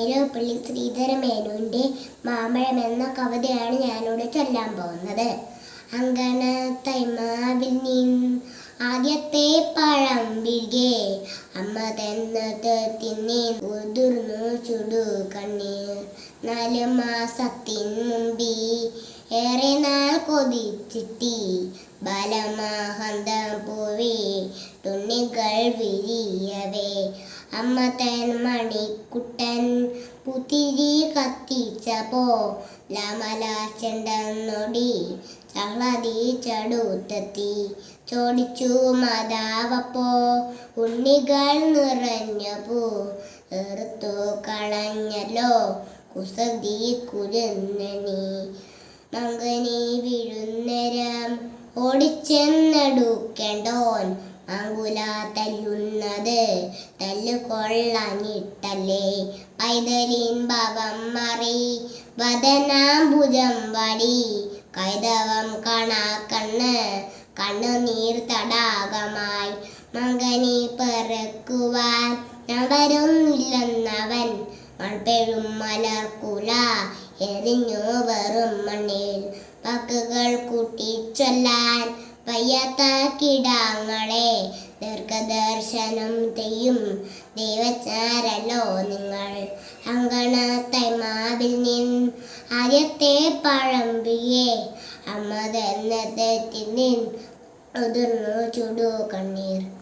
വൈരവപ്പള്ളി ശ്രീധരമേനോന്റെ മാമ്പഴം എന്ന കവിതയാണ് ഞാനിവിടെ ചൊല്ലാൻ പോകുന്നത്. അങ്കണ തൈമാവിൽ നിന്ന് ആദ്യത്തെ പഴം വിഴുകെ അമ്മ തന്നത് തിന്നി ഉതിർന്നു ചുടു കണ്ണീർ നാല് മാസത്തിൻ മുമ്പി ഏറെ നാൾ കൊതിച്ചിട്ടി. ബലമാഹന്തം പൂവി തുണികൾ വിരിയവേ. അമ്മ തൻ മണിക്കുട്ടൻ പുത്തിരി കത്തിച്ചപ്പോ ലമല ചെണ്ടെന്നൊടി ചളതി ചടുത്തെത്തി. ചോടിച്ചു മാതാവപ്പോ ഉണ്ണികൾ നിറഞ്ഞപ്പോ എറുത്തു കളഞ്ഞല്ലോ കുസതി കുരുന്നണി. മങ്കനി വിഴുന്നരം ഓടിച്ചെന്നെടുക്കേണ്ടോൻ അങ്കുല തല്ലുന്നത് തല്ലു കൊള്ളാഞ്ഞിട്ടല്ലേ പൈതലിൻ മാറി വദനാംബുജം വടി. കൈതവം കാണാ കണ്ണ് കണ്ണുനീർ തടാകമായി. മകനെ പിറക്കുവാൻ ഞാൻ മൺപെഴും മലർക്കുല എറിഞ്ഞു വെറും മണ്ണിൽ. പക്കുകൾ കൂട്ടിച്ചൊല്ലാൻ വയ്യാത്ത കിടാങ്ങളെ ദീർഘദർശനം ചെയ്യും. ദൈവച്ചാരല്ലോ നിങ്ങൾ. അങ്കണത്തൈമാവിൽ നിന്ന് ആദ്യത്തെ പഴമ്പിയെ അമ്മ തന്നെ ഉതിർന്നു ചുടു കണ്ണീർ.